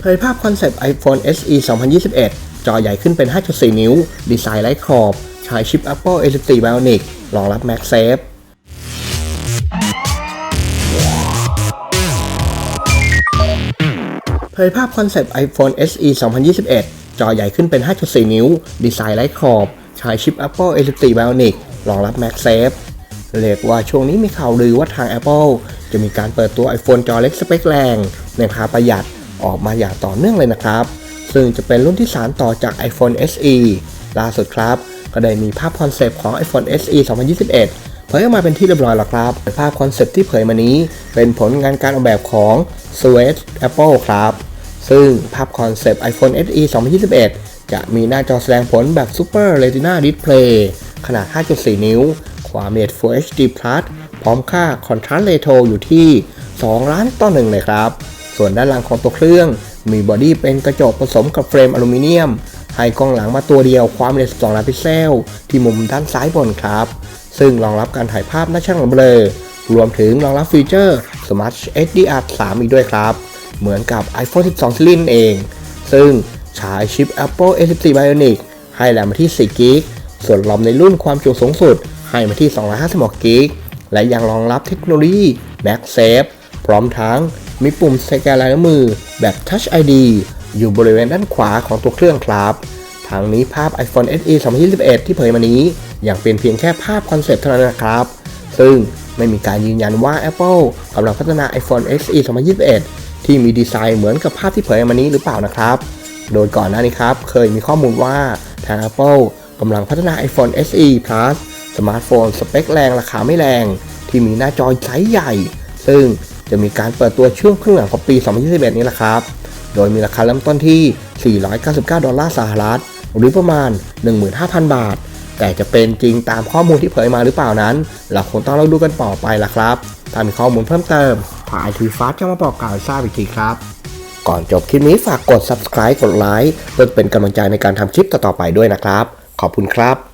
เผยภาพคอนเซปต์ iPhone SE 2021 จอใหญ่ขึ้นเป็น 5.4 นิ้ว ดีไซน์ไร้ขอบ ใช้ชิป Apple A14 Bionic รองรับ MagSafe เผยภาพคอนเซปต์ iPhone SE 2021 จอใหญ่ขึ้นเป็น 5.4 นิ้ว ดีไซน์ไร้ขอบ ใช้ชิป Apple A14 Bionic รองรับ MagSafe เรียกว่าช่วงนี้มีข่าวลือว่าทาง Apple จะมีการเปิดตัว iPhone จอเล็กสเปคแรงในราคาประหยัด ออกมาอย่างต่อเนื่องเลยนะครับ ซึ่งจะเป็นรุ่นที่ 3 ต่อจาก iPhone SE ล่าสุดครับ ก็ได้มีภาพคอนเซปต์ของ iPhone SE 2021 เผยออกมาเป็นที่เรียบร้อยแล้วครับ ภาพคอนเซปต์ที่เผยมานี้ เป็นผลงานการออกแบบของ s w e d Apple ครับ ซึ่งภาพคอนเซปต์ iPhone SE 2021 จะมีหน้าจอแสดงผลแบบ Super Retina Display ขนาด 5.4 นิ้ว ความละเอียด Full HD Plus พร้อมค่า Contrast Ratio อยู่ที่ 2 ล้านต่อหนึ่งเลยครับ ส่วนด้านหลังของตัวเครื่อง มีบอดี้เป็นกระจกผสมกับเฟรมอลูมิเนียม ให้กล้องหลังมาตัวเดียวความละเอียด12ล้านพิกเซล ที่มุมด้านซ้ายบนครับ ซึ่งรองรับการถ่ายภาพหน้าช่างเบลอรวมถึงรองรับฟีเจอร์ Smart HDR 3 อีกด้วยครับ เหมือนกับ iPhone 12ซีรีส์เอง ซึ่งใช้ชิป Apple A14 Bionic ให้แรมมาที่4 g b ส่วนรอมในรุ่นความจุสูงสุด ให้มาที่256 g b และยังรองรับเทคโนโลยี MagSafe พร้อมทั้ง มีปุ่มสแกนลายนิ้วมือแบบ Touch ID อยู่บริเวณด้านขวาของตัวเครื่องครับทางนี้ภาพ iPhone SE 2021 ที่เผยมานี้ยังเป็นเพียงแค่ภาพคอนเซปต์เท่านั้นนะครับ ซึ่งไม่มีการยืนยันว่า Apple กำลังพัฒนา iPhone SE 2021 ที่มีดีไซน์เหมือนกับภาพที่เผยมานี้หรือเปล่านะครับ โดยก่อนหน้านี้ครับ เคยมีข้อมูลว่าทาง Apple กำลังพัฒนา iPhone SE Plus สมาร์ทโฟนสเปคแรงราคาไม่แรง ที่มีหน้าจอไซส์ใหญ่ ซึ่ง จะมีการเปิดตัวช่วงครึ่งหลังของปี 2021 นี้แหละครับ โดยมีราคาเริ่มต้นที่ 499 ดอลลาร์สหรัฐ หรือประมาณ 15,000 บาท แต่จะเป็นจริงตามข้อมูลที่เผยมาหรือเปล่านั้น เราคงต้องเราดูกันต่อไปล่ะครับ ถ้ามีข้อมูลเพิ่มเติมทางไอทีฟ้าจะมาบอกกล่าวให้ทราบอีกทีครับ ก่อนจบคลิปนี้ฝากกด subscribe กดไลค์เพื่อเป็นกำลังใจในการทำคลิปต่อๆไปด้วยนะครับ ขอบคุณครับ